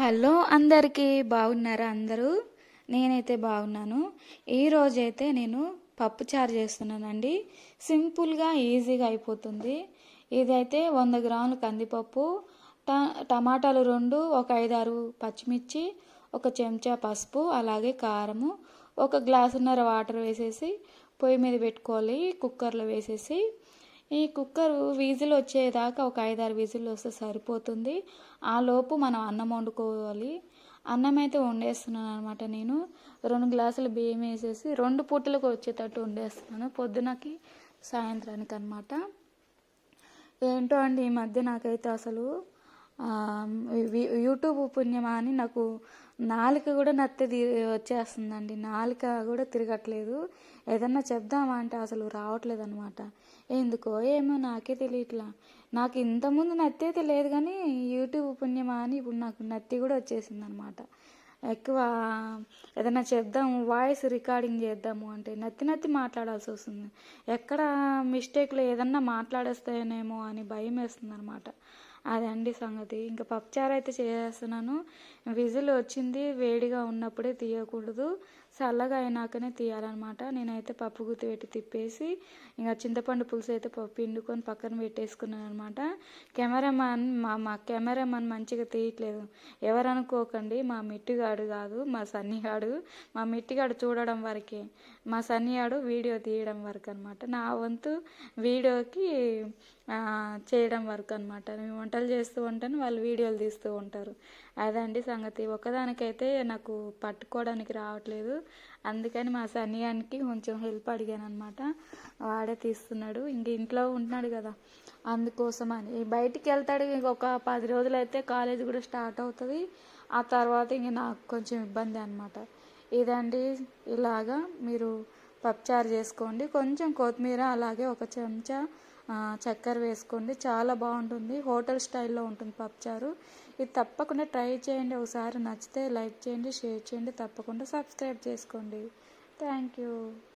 Hello అందరికీ బాగున్నారా అందరూ? నేనైతే బాగున్నాను. ఈరోజైతే నేను పప్పు చారు చేస్తున్నానండి. సింపుల్గా ఈజీగా అయిపోతుంది. ఇదైతే వంద గ్రాములు కందిపప్పు ట టమాటాలు రెండు ఒక ఐదారు పచ్చిమిర్చి ఒక చెంచా పసుపు అలాగే కారము ఒక గ్లాసున్నర వాటర్ వేసేసి పొయ్యి మీద పెట్టుకోవాలి కుక్కర్లో వేసేసి ఈ కుక్కరు విజిల్ వచ్చేదాకా ఒక ఐదారు విజిల్ వస్తే సరిపోతుంది. ఆ లోపు మనం అన్నం వండుకోవాలి. అన్నం అయితే వండేస్తున్నాను అనమాట నేను. రెండు గ్లాసులు బియ్యం వేసేసి రెండు పూటలకు వచ్చేటట్టు వండేస్తున్నాను పొద్దునకి సాయంత్రానికి అనమాట ఏంటో అండి ఈ మధ్య నాకైతే అసలు యూట్యూబ్ పుణ్యమా అని నాకు నాలుక కూడా నత్తి వచ్చేస్తుందండి. నాలుక కూడా తిరగట్లేదు. ఏదన్నా చెప్దామా అంటే అసలు రావట్లేదు అనమాట ఎందుకో ఏమో నాకే తెలియట్లా. నాకు ఇంతకుముందు నత్తి లేదు కానీ యూట్యూబ్ పుణ్యమా అని ఇప్పుడు నాకు నత్తి కూడా వచ్చేసింది అనమాట ఎక్కువ ఏదైనా చెప్దాము వాయిస్ రికార్డింగ్ చేద్దాము అంటే నత్తి నత్తి మాట్లాడాల్సి వస్తుంది. ఎక్కడ మిస్టేక్లో ఏదన్నా మాట్లాడేస్తానేమో అని భయం వేస్తుంది అనమాట అదండి సంగతి. ఇంకా పప్పుచారు అయితే చేసేస్తున్నాను విజిల్ వచ్చింది వేడిగా ఉన్నప్పుడే తీయకూడదు. చల్లగా అయినాకనే తీయాలన్నమాట. నేనైతే పప్పు గుత్తి పెట్టి తిప్పేసి ఇంకా చింతపండు పులుసు అయితే పప్పు పిండుకొని పక్కన పెట్టేసుకున్నాను అనమాట కెమెరామాన్ మా మా కెమెరామాన్ మంచిగా తీయట్లేదు. ఎవరనుకోకండి మా మిట్టిగాడు కాదు మా సన్నిగాడు. మా మిట్టిగాడు చూడడం వరకే. మా సన్నిగాడు వీడియో తీయడం వరకు అనమాట నా వంతు వీడియోకి చేయడం వరకు అనమాట వంటలు చేస్తూ ఉంటాను వాళ్ళు వీడియోలు తీస్తూ ఉంటారు. అదండి సంగతి. ఒకదానికైతే నాకు పట్టుకోవడానికి రావట్లేదు. అందుకని మా సన్నియానికి కొంచెం హెల్ప్ అడిగాను అనమాట వాడే తీస్తున్నాడు. ఇంక ఇంట్లో ఉంటున్నాడు కదా అందుకోసం అని బయటికి వెళ్తాడు ఇంక ఒక పది రోజులైతే కాలేజ్ కూడా స్టార్ట్ అవుతుంది. ఆ తర్వాత ఇంక నాకు కొంచెం ఇబ్బంది అనమాట ఇదండి ఇలాగా మీరు పప్పుచారు చేసుకోండి. కొంచెం కొత్తిమీర అలాగే ఒక చెంచా చక్కెర వేసుకోండి. చాలా బాగుంటుంది. హోటల్ స్టైల్లో ఉంటుంది పప్పుచారు ఇది తప్పకుండా ట్రై చేయండి. ఒకసారి నచ్చితే లైక్ చేయండి షేర్ చేయండి. తప్పకుండా సబ్స్క్రైబ్ చేసుకోండి. Thank you.